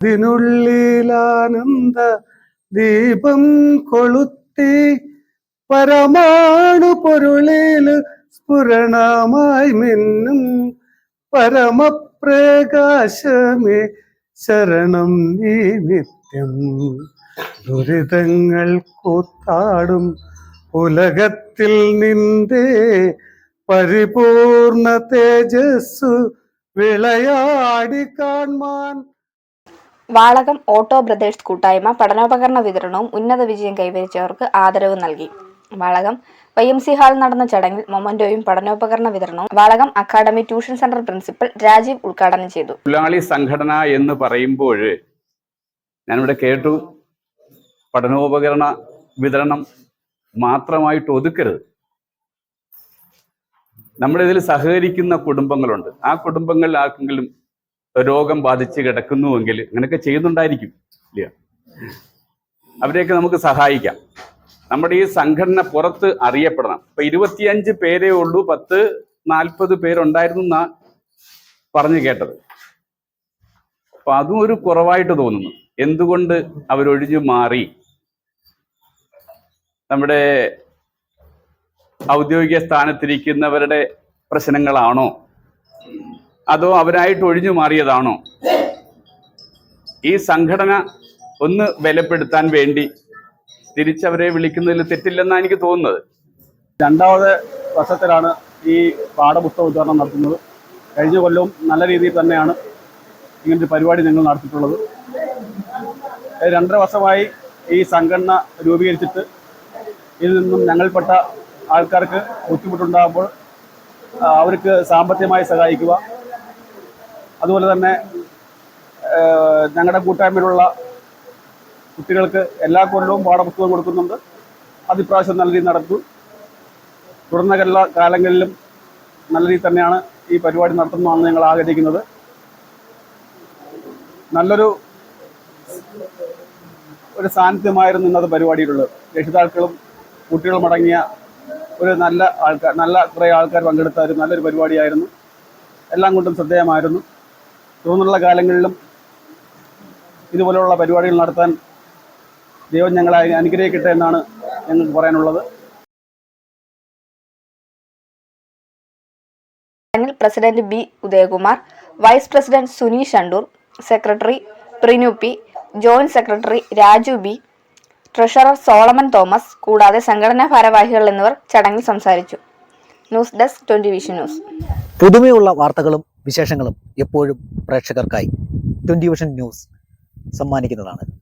ഇതിനുള്ളിലാനന്ദ ദീപം കൊളുത്തി പരമാണു പൊരുളിൽ സ്ഫുരണമായി മിന്നും പരമപ്രകാശമേ ശരണം നീ നിത്യം. ദുരിതങ്ങൾ കൂത്താടും ഉലകത്തിൽ നിന്റെ പരിപൂർണ തേജസ്സു വിളയാടി കാൺമാൻ വാളകം ഓട്ടോ ബ്രദേഴ്സ് കൂട്ടായ്മ പഠനോപകരണ വിതരണവും ഉന്നത വിജയം കൈവരിച്ചവർക്ക് ആദരവ് നൽകി. വാളകം വൈ എം സി ഹാളിൽ നടന്ന ചടങ്ങിൽ മൊമന്റോയും പഠനോപകരണ വിതരണവും Valakam academy tuition centre principal Rajeev ഉദ്ഘാടനം ചെയ്തു. തൊഴിലാളി സംഘടന എന്ന് പറയുമ്പോൾ ഞാനിവിടെ കേട്ടു പഠനോപകരണ വിതരണം മാത്രമായിട്ട് ഒതുക്കരുത്. നമ്മുടെ ഇതിൽ സഹകരിക്കുന്ന കുടുംബങ്ങളുണ്ട്. ആ കുടുംബങ്ങളിൽ ആർക്കെങ്കിലും രോഗം ബാധിച്ച് കിടക്കുന്നുവെങ്കിൽ അങ്ങനെയൊക്കെ ചെയ്യുന്നുണ്ടായിരിക്കും ഇല്ല. അവരെയൊക്കെ നമുക്ക് സഹായിക്കാം. നമ്മുടെ ഈ സംഘടന പുറത്ത് അറിയപ്പെടണം. ഇപ്പൊ ഇരുപത്തിയഞ്ച് പേരേ ഉള്ളൂ പത്ത് നാൽപ്പത് പേരുണ്ടായിരുന്നു എന്നാ പറഞ്ഞു കേട്ടത്. അപ്പൊ അതും ഒരു കുറവായിട്ട് തോന്നുന്നു. എന്തുകൊണ്ട് അവരൊഴിഞ്ഞു മാറി? നമ്മുടെ ഔദ്യോഗിക സ്ഥാനത്തിരിക്കുന്നവരുടെ പ്രശ്നങ്ങളാണോ? അതോ അവരായിട്ട് ഒഴിഞ്ഞു മാറിയതാണോ? ഈ സംഘടന ഒന്ന് ബലപ്പെടുത്താൻ വേണ്ടി തിരിച്ചവരെ വിളിക്കുന്നതിൽ തെറ്റില്ലെന്നാണ് എനിക്ക് തോന്നുന്നത്. രണ്ടാമത് വർഷത്തിലാണ് ഈ പാഠപുസ്തക ഉദ്ഘാടനം നടത്തുന്നത്. കഴിഞ്ഞ കൊല്ലവും നല്ല രീതിയിൽ തന്നെയാണ് ഇങ്ങനൊരു പരിപാടി ഞങ്ങൾ നടത്തിയിട്ടുള്ളത്. രണ്ടര വർഷമായി ഈ സംഘടന രൂപീകരിച്ചിട്ട് ഇതിൽ നിന്നും ഞങ്ങൾപ്പെട്ട ആൾക്കാർക്ക് ബുദ്ധിമുട്ടുണ്ടാകുമ്പോൾ അവർക്ക് സാമ്പത്തികമായി സഹായിക്കുക അതുപോലെ തന്നെ ഞങ്ങളുടെ കൂട്ടായ്മയിലുള്ള കുട്ടികൾക്ക് എല്ലാ കൊല്ലവും പാഠപുസ്തകം കൊടുക്കുന്നുണ്ട്. അത് ഇപ്രാവശ്യം നല്ല രീതിയിൽ നടത്തു തുടർന്ന എല്ലാ കാലങ്ങളിലും നല്ല രീതിയിൽ തന്നെയാണ് ഈ പരിപാടി നടത്തുന്നതാണ് ഞങ്ങൾ ആഗ്രഹിക്കുന്നത്. നല്ലൊരു ഒരു സാന്നിധ്യമായിരുന്നു ഇന്നത്തെ പരിപാടിയിലുള്ളത്. രക്ഷിതാക്കളും കുട്ടികളും അടങ്ങിയ ഒരു നല്ല ആൾക്കാർ നല്ല കുറേ ആൾക്കാർ പങ്കെടുത്ത ഒരു നല്ലൊരു പരിപാടിയായിരുന്നു. എല്ലാം കൊണ്ടും ശ്രദ്ധേയമായിരുന്നു. തുടർന്നുള്ള കാലങ്ങളിലും ഇതുപോലെയുള്ള പരിപാടികൾ നടത്താൻ ദൈവം ഞങ്ങളെ അനുഗ്രഹിക്കട്ടെ എന്നാണ് ഞങ്ങൾക്ക് പറയാനുള്ളത്. Channel president B Udayakumar vice president Suneesh Shandoor secretary Prinu P joint secretary Raju B treasurer Solomon Thomas കൂടാതെ സംഘടനാ ഭാരവാഹികൾ എന്നിവർ ചടങ്ങിൽ സംസാരിച്ചു. News desk twenty vision news. പുതുമയുള്ള വാർത്തകളും വിശേഷങ്ങളും എപ്പോഴും പ്രേക്ഷകർക്കായി. Twenty vision news സമ്മാനിക്കുന്നതാണ്.